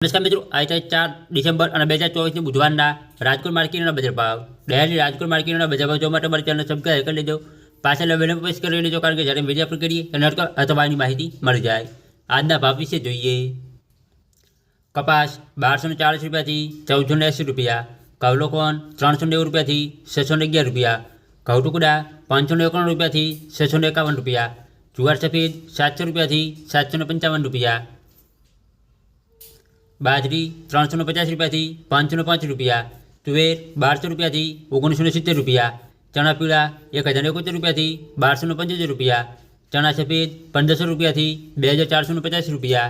નમસ્કાર મિત્રો આજે ચાર ડિસેમ્બર અને બે હજાર ચોવીસની બુધવારના રાજકોટ માર્કેટના બજાર ભાવ ડેલી રાજકોટ માર્કેટના બજાર ભાવ જોવા માટે મારી ચેનલ સબસ્ક્રાઈબ કરી લેજો પાછળ વિડીયો પ્રેસ કરી લેજો કારણ કે જ્યારે વિડીયો અપલોડ કરીએ એને અટકળ અથવા એની માહિતી મળી જાય આજના ભાવ વિશે જોઈએ કપાસ બારસો ને ચાલીસ રૂપિયાથી ચૌદસો ને એંસી રૂપિયા કવલોકોન ત્રણસો નેવું રૂપિયાથી છસો ને અગિયાર રૂપિયા ઘઉં ટુકડા પાંચસો ને એકાણું રૂપિયાથી છસો ને એકાવન રૂપિયા જુવાર સફેદ સાતસો રૂપિયાથી સાતસો ને પંચાવન રૂપિયા બાજરી ત્રણસો ને પચાસ રૂપિયાથી પાંચસો ને પાંચ રૂપિયા તુવેર બારસો રૂપિયાથી ઓગણીસો ને સિત્તેર રૂપિયા ચણા પીળા એક હજાર એકોતેર રૂપિયાથી બારસો ને પંચોતેર રૂપિયા ચણા સફેદ પંદરસો રૂપિયાથી બે હજાર ચારસો ને પચાસ રૂપિયા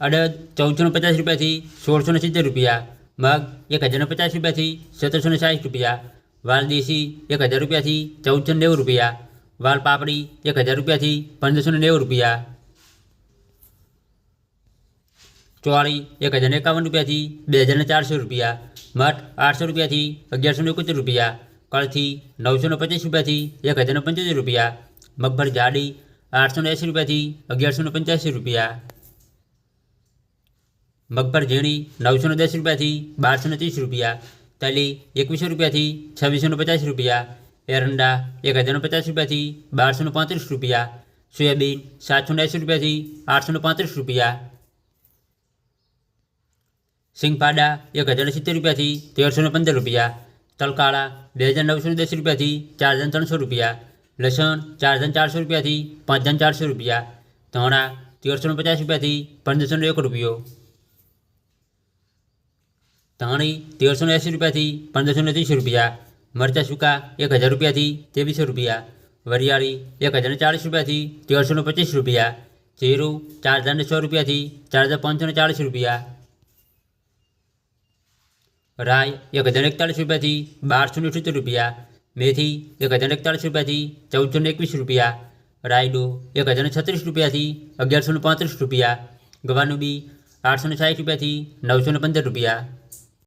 અડદ ચૌદસો ને પચાસ રૂપિયાથી સોળસો ને સિત્તેર રૂપિયા મગ એક હજાર ને પચાસ રૂપિયાથી સત્તરસો ને સાઠ રૂપિયા વાલ દેશી એક હજાર રૂપિયાથી ચૌદસો ને નેવું રૂપિયા વાલ પાપડી એક હજાર રૂપિયાથી પંદરસો ને નેવું રૂપિયા ચોળી એક હજાર ને એકાવન રૂપિયાથી બે હજાર ને ચારસો રૂપિયા મઠ આઠસો રૂપિયાથી અગિયારસો ને એકોતેર રૂપિયા કળથી નવસો ને પચીસ રૂપિયાથી એક હજાર ને પંચોતેર રૂપિયા મગફળી જાડી આઠસો ને એંસી રૂપિયાથી અગિયારસો ને પંચ્યાસી રૂપિયા મગફળી ઝીણી નવસો ને દસ રૂપિયાથી બારસો ને ત્રીસ રૂપિયા તલી એકવીસો રૂપિયાથી છવ્વીસો ને પચાસ રૂપિયા એરંડા એક હજાર ને પચાસ રૂપિયાથી બારસો ને પાંત્રીસ રૂપિયા સોયાબીન સાતસો ને એંસી રૂપિયાથી આઠસો ને પાંત્રીસ રૂપિયા સિંગપાડા એક હજાર સિત્તેર રૂપિયાથી તેરસો ને પંદર રૂપિયા તલકાળા બે હજાર નવસો ને દસ રૂપિયાથી ચાર હજાર ત્રણસો રૂપિયા લસણ ચાર હજાર ચારસો રૂપિયાથી પાંચ હજાર ચારસો રૂપિયા ધાણા તેરસો ને પચાસ રૂપિયાથી પંદરસો ને એક રૂપિયો ધાણી તેરસો ને એંસી રૂપિયાથી પંદરસો ને ત્રીસ રૂપિયા મરચાં સૂકા એક હજાર રૂપિયાથી ત્રેવીસો રૂપિયા વરિયાળી એક હજાર ને ચાળીસ રૂપિયાથી તેરસો ને પચીસ રૂપિયા જીરું ચાર હજાર ને સો રૂપિયાથી ચાર હજાર પાંચસો ને ચાળીસ રૂપિયા રાય એક હજાર એકતાળીસ રૂપિયાથી બારસો ને સિત્તેર રૂપિયા, મેથી એક હજાર એકતાળીસ રૂપિયાથી ચૌદસો ને એકવીસ રૂપિયા, રાયડો એક હજાર છત્રીસ રૂપિયાથી અગિયારસો ને પાંત્રીસ રૂપિયા ગવાનું બી આઠસો ને સાઠ રૂપિયાથી નવસો ને પંદર રૂપિયા